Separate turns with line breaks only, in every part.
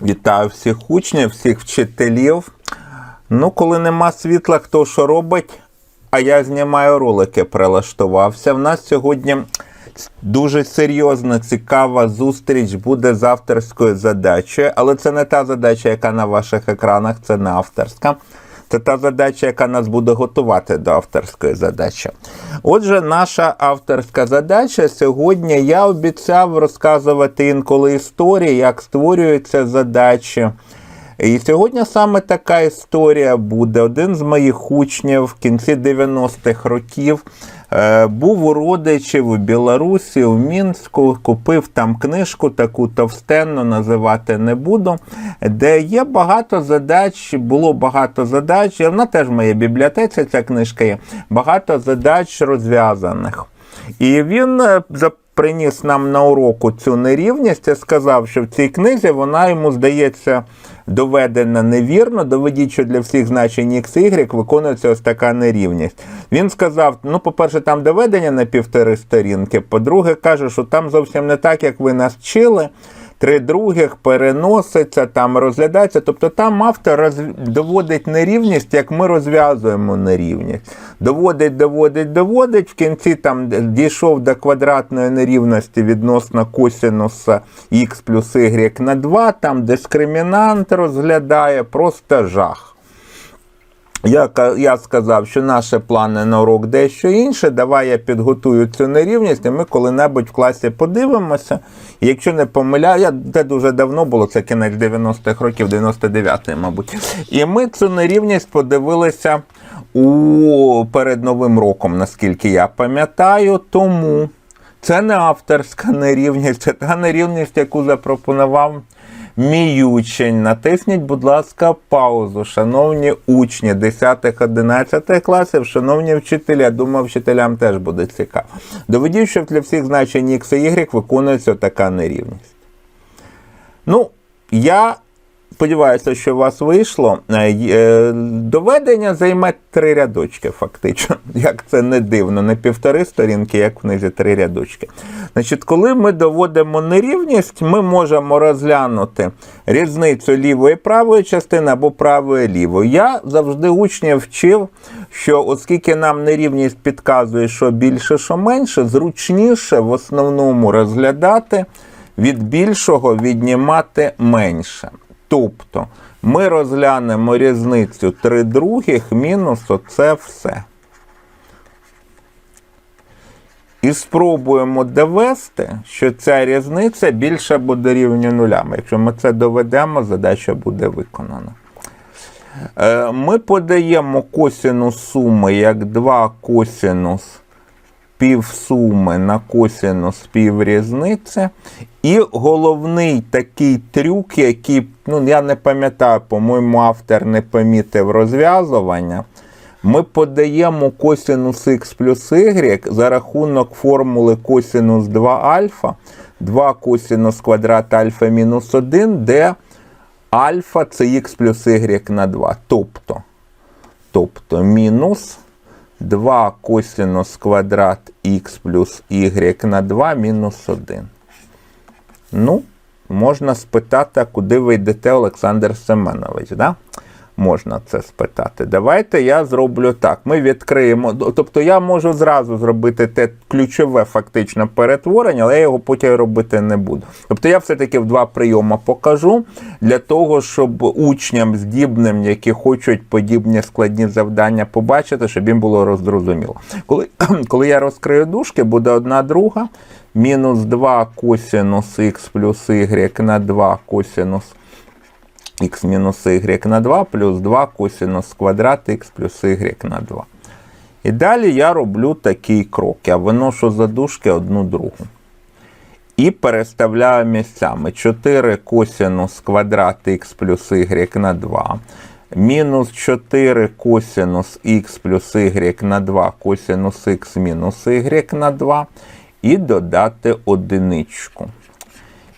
Вітаю всіх учнів, всіх вчителів. Ну, коли нема світла, хто що робить? А я знімаю ролики, прилаштувався. В нас сьогодні дуже серйозна, цікава зустріч буде з авторською задачею, але це не та задача, яка на ваших екранах, це не авторська. Це та задача, яка нас буде готувати до авторської задачі. Отже, наша авторська задача сьогодні я обіцяв розказувати інколи історії, як створюються задачі. І сьогодні саме така історія буде. Один з моїх учнів в кінці 90-х років е, був у родичів у Білорусі, у Мінську, купив там книжку, таку товстенну називати не буду, де є багато задач, було багато задач. і Вона теж в моїй бібліотеці, ця книжка є. Багато задач розв'язаних. І він е, приніс нам на уроку цю нерівність і сказав, що в цій книзі вона йому здається доведена невірно. Доведіть, що для всіх значень x, y виконується ось така нерівність. Він сказав: ну, по-перше, там доведення на півтори сторінки. По-друге, каже, що там зовсім не так, як ви нас вчили. Три других переноситься, там розглядається. Тобто там автор роз- доводить нерівність, як ми розв'язуємо нерівність. Доводить, доводить, доводить. В кінці там дійшов до квадратної нерівності відносно косінуса х плюс y на 2, там дискримінант розглядає, просто жах. Я, я сказав, що наші плани на урок дещо інше. Давай я підготую цю нерівність, і ми коли-небудь в класі подивимося. І якщо не помиляю, я, це дуже давно було, це кінець 90-х років, 99-й, мабуть. І ми цю нерівність подивилися у, перед Новим роком, наскільки я пам'ятаю. Тому це не авторська нерівність, це та нерівність, яку запропонував Мій учень, натисніть, будь ласка, паузу, шановні учні 10-11 класів, шановні вчителі. Я думаю, вчителям теж буде цікаво. Доведіть, що для всіх значень x і y виконується така нерівність. Ну, я сподіваюся, що у вас вийшло. Е, е, Доведення займе три рядочки, фактично. Як це не дивно, не півтори сторінки, як в книзі три рядочки. Значить, коли ми доводимо нерівність, ми можемо розглянути різницю лівої і правої частини або правої лівої. Я завжди учнів вчив, що оскільки нам нерівність підказує, що більше, що менше, зручніше в основному розглядати від більшого віднімати менше. Тобто ми розглянемо різницю 3 других мінус оце все. І спробуємо довести, що ця різниця більше буде рівня нулям. Якщо ми це доведемо, задача буде виконана. Е, Ми подаємо косинус суми як 2 косинус півсуми на косинус піврізниці. І головний такий трюк, який, ну, я не пам'ятаю, по-моєму, автор не помітив розв'язування. Ми подаємо косинус х плюс y за рахунок формули косинус 2 альфа, 2 косинус квадрат альфа мінус 1, де альфа це х плюс y на 2. Тобто, тобто мінус 2 косинус квадрат х плюс y на 2 мінус 1. Ну, можна спитати, куди ви йдете, Олександр Семенович, да? Можна це спитати. Давайте я зроблю так. Ми відкриємо. Тобто я можу зразу зробити те ключове фактично перетворення, але я його потім робити не буду. Тобто я все-таки в два прийоми покажу для того, щоб учням здібним, які хочуть подібні складні завдання побачити, щоб їм було роззрозуміло. Коли, коли я розкрию дужки, буде одна друга. Мінус 2 косинус х плюс y на 2 косинус х мінус y на 2 плюс 2 косинус квадрат х плюс y на 2. І далі я роблю такий крок. Я виношу за дужки одну другу. І переставляю місцями 4 косинус квадрат х плюс y на 2. Мінус 4 косинус х плюс y на 2 косинус х мінус y на 2. І додати одиничку.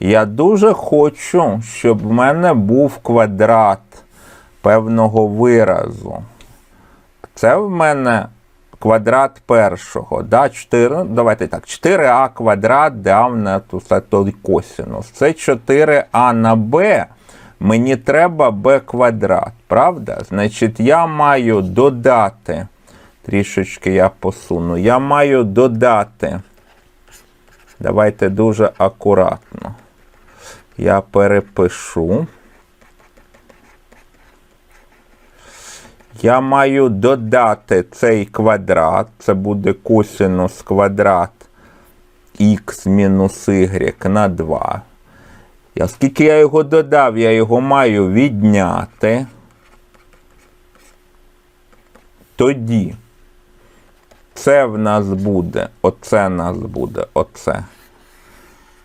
Я дуже хочу, щоб в мене був квадрат певного виразу. Це в мене квадрат першого. Да? 4, давайте так, 4а квадрат дав на той косинус. Це 4а на b Мені треба b квадрат, правда? Значить, я маю додати. Трішечки я посуну. Я маю додати. Давайте дуже акуратно. Я перепишу. Я маю додати цей квадрат. Це буде косинус квадрат х мінус y на 2. І оскільки я його додав, я його маю відняти. Тоді це в нас буде, оце в нас буде, оце.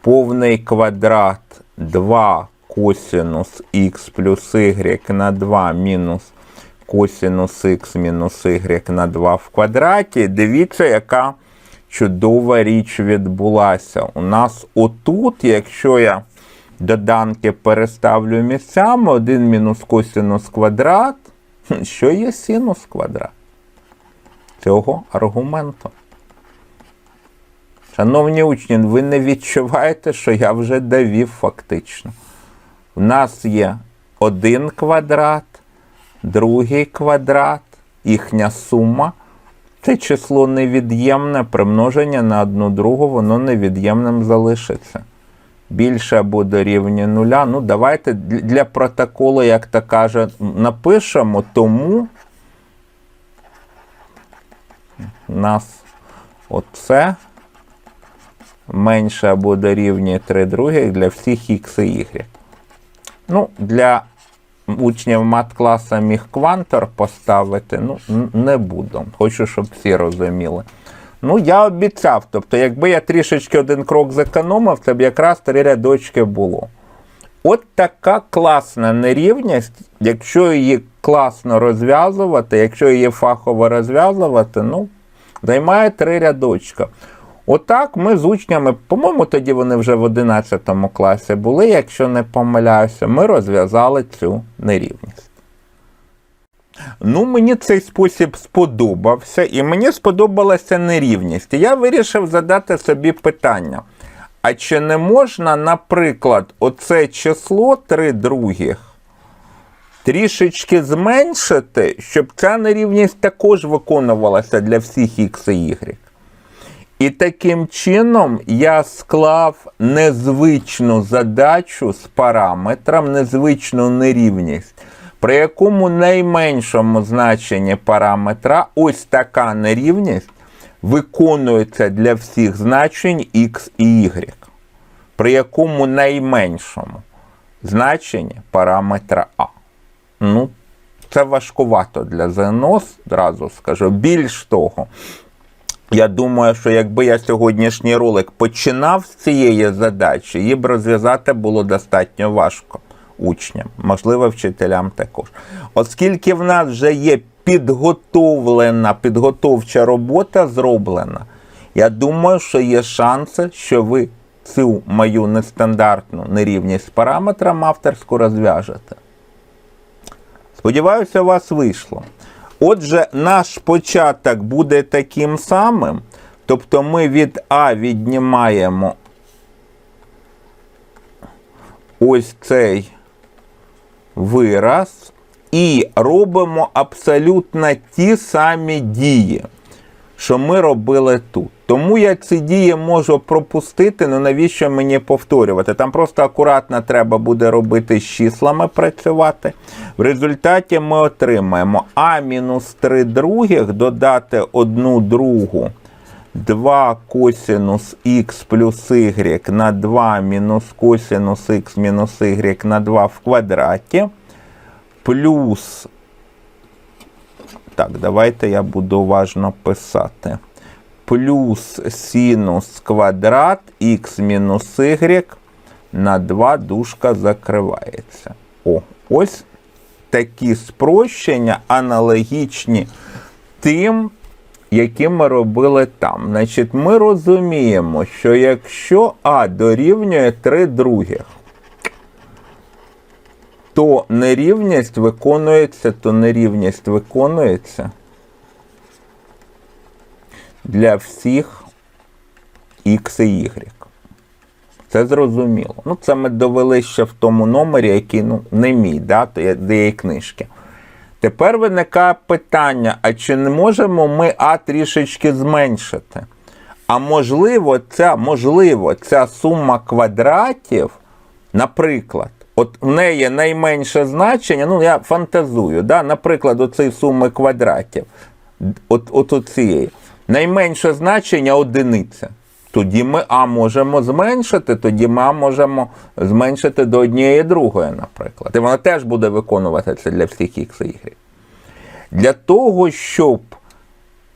Повний квадрат 2 косинус х плюс y на 2 мінус косинус х мінус y на 2 в квадраті. Дивіться, яка чудова річ відбулася. У нас отут, якщо я доданки переставлю місцями, 1 мінус косинус квадрат, що є синус квадрат цього аргументу. Шановні учні, ви не відчуваєте, що я вже довів фактично. У нас є один квадрат, другий квадрат, їхня сума. Це число невід'ємне, примноження на одну другу, воно невід'ємним залишиться. Більше або дорівнює нуля. Ну, давайте для протоколу, як то каже, напишемо тому у нас оце менше або дорівнює 3 других для всіх х і y. Ну, для учнів мат-класа міг квантор поставити, ну, не буду. Хочу, щоб всі розуміли. Ну, я обіцяв. Тобто, якби я трішечки один крок зекономив, це б якраз три рядочки було. От така класна нерівність, якщо її класно розв'язувати, якщо її фахово розв'язувати, ну, займає три рядочка. Отак ми з учнями, по-моєму, тоді вони вже в 11 класі були, якщо не помиляюся, ми розв'язали цю нерівність. Ну, мені цей спосіб сподобався, і мені сподобалася нерівність. І я вирішив задати собі питання. А чи не можна, наприклад, оце число 3 других трішечки зменшити, щоб ця нерівність також виконувалася для всіх х і y? І таким чином я склав незвичну задачу з параметром, незвичну нерівність, при якому найменшому значенні параметра ось така нерівність виконується для всіх значень x і y, при якому найменшому значенні параметра А. Ну, це важкувато для ЗНО, одразу скажу. Більш того, я думаю, що якби я сьогоднішній ролик починав з цієї задачі, її б розв'язати було достатньо важко учням, можливо, вчителям також. Оскільки в нас вже є підготовлена, підготовча робота зроблена, я думаю, що є шанси, що ви цю мою нестандартну нерівність з параметром авторську розв'яжете. Сподіваюся, у вас вийшло. Отже, наш початок буде таким самим. Тобто ми від А віднімаємо ось цей вираз і робимо абсолютно ті самі дії, що ми робили тут. Тому я ці дії можу пропустити, ну навіщо мені повторювати? Там просто акуратно треба буде робити з числами працювати. В результаті ми отримаємо А мінус 3 других додати 1 другу 2 косинус х плюс y на 2 мінус косинус х мінус y на 2 в квадраті. Плюс. Так, давайте я буду уважно писати плюс синус квадрат х мінус y на 2 дужка закривається. О, ось такі спрощення аналогічні тим, які ми робили там. Значить, ми розуміємо, що якщо А дорівнює 3 других, то нерівність виконується, то нерівність виконується для всіх X і Y. Це зрозуміло. Ну, це ми довели ще в тому номері, який ну, не мій, да, де є книжки. Тепер виникає питання: а чи не можемо ми А трішечки зменшити? А можливо, ця, можливо, ця сума квадратів, наприклад, от в неї найменше значення, ну я фантазую, да, наприклад, оцієї суми квадратів, от, от оцієї, найменше значення одиниця. Тоді ми А можемо зменшити, тоді ми А можемо зменшити до однієї другої, наприклад. І вона теж буде виконувати це для всіх Х і Y. Для того, щоб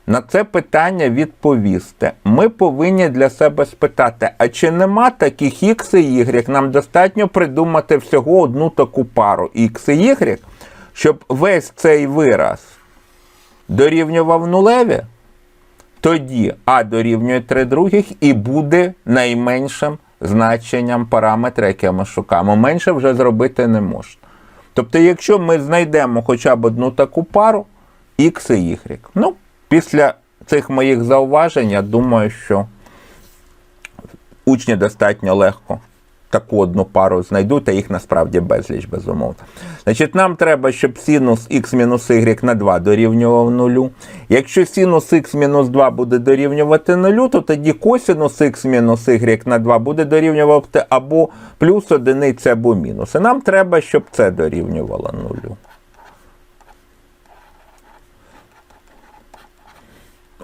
на це питання відповісти, ми повинні для себе спитати, а чи нема таких Х і Y, нам достатньо придумати всього одну таку пару Х і Y, щоб весь цей вираз дорівнював нулеві, тоді А дорівнює 3 других і буде найменшим значенням параметра, яке ми шукаємо. Менше вже зробити не можна. Тобто, якщо ми знайдемо хоча б одну таку пару, X і Y. Ну, після цих моїх зауважень, я думаю, що учні достатньо легко таку одну пару знайдуть, а їх насправді безліч, безумовно. Значить, нам треба, щоб синус х мінус y на 2 дорівнював нулю. Якщо синус х мінус 2 буде дорівнювати нулю, то тоді косинус х мінус y на 2 буде дорівнювати або плюс одиниця, або мінус. І нам треба, щоб це дорівнювало нулю.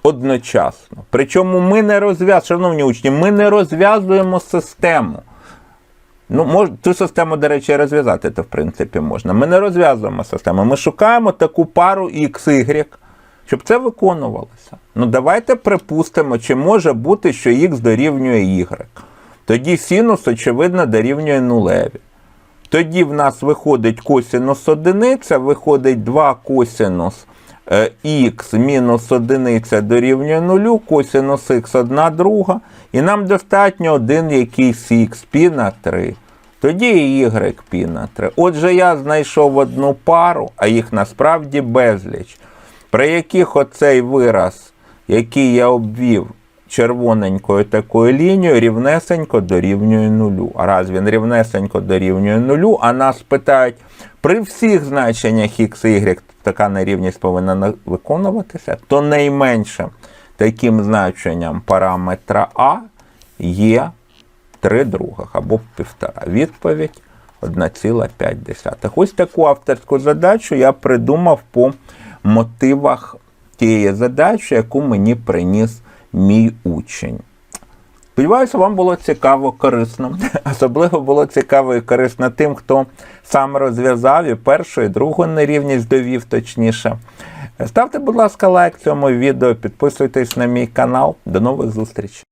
Одночасно. Причому ми не розв'язуємо, шановні учні, ми не розв'язуємо систему. Ну, мож, цю систему, до речі, розв'язати то в принципі можна. Ми не розв'язуємо систему. Ми шукаємо таку пару X, Y, щоб це виконувалося. Ну, давайте припустимо, чи може бути, що X дорівнює Y. Тоді синус, очевидно, дорівнює нулеві. Тоді в нас виходить косинус одиниця, виходить 2 косинус х мінус одиниця дорівнює нулю, косинус х одна друга, і нам достатньо один якийсь х пі на 3. Тоді і y пі на 3. Отже, я знайшов одну пару, а їх насправді безліч, при яких оцей вираз, який я обвів червоненькою такою лінією, рівнесенько дорівнює нулю. А раз він рівнесенько дорівнює нулю, а нас питають, при всіх значеннях x y така нерівність повинна виконуватися, то найменшим таким значенням параметра А є 3 других або півтора. Відповідь 1,5. Ось таку авторську задачу я придумав по мотивах тієї задачі, яку мені приніс мій учень. Сподіваюся, вам було цікаво, корисно. Особливо було цікаво і корисно тим, хто сам розв'язав і першу, і другу нерівність довів точніше. Ставте, будь ласка, лайк цьому відео, підписуйтесь на мій канал. До нових зустрічей.